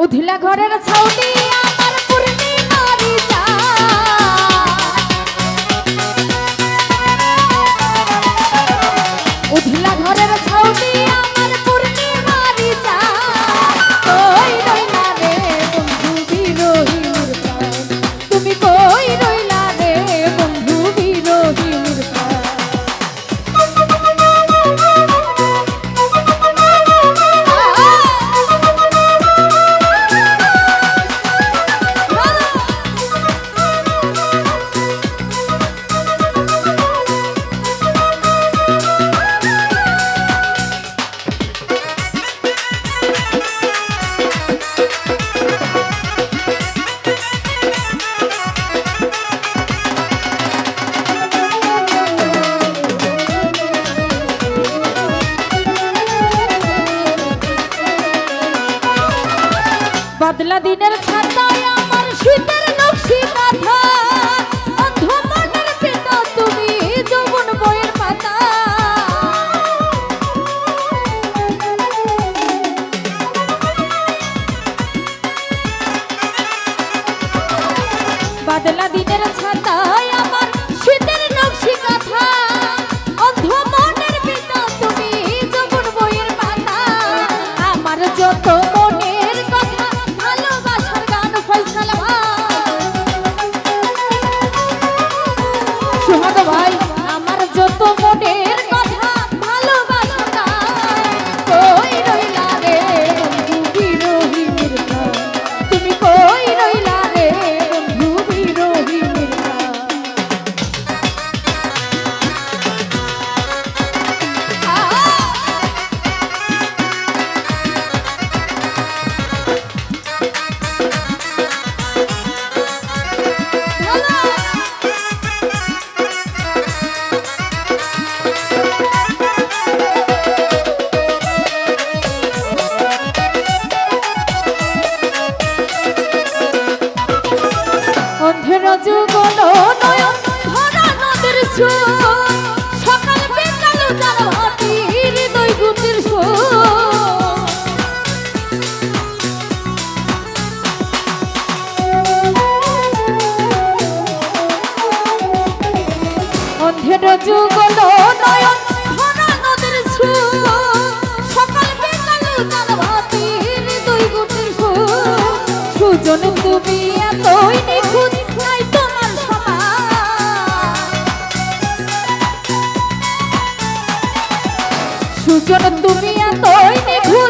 ଉଧିଲା ଘରର ଛାଉଟି ଆମର বাদলা দিনের ছাতায় আমার শীতে সুজন তুমি এতই নিখুঁত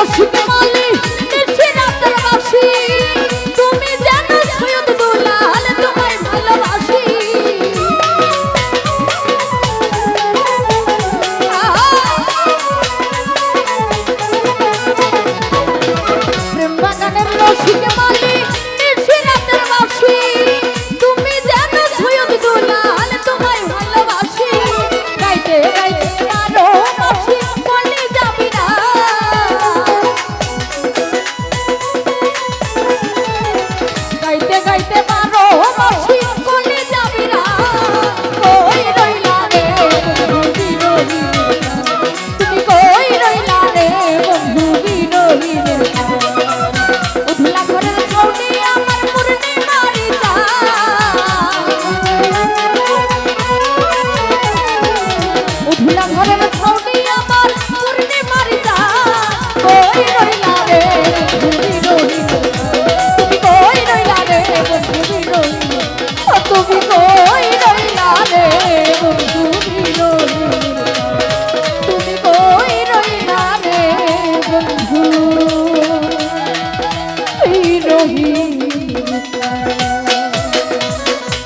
রসিক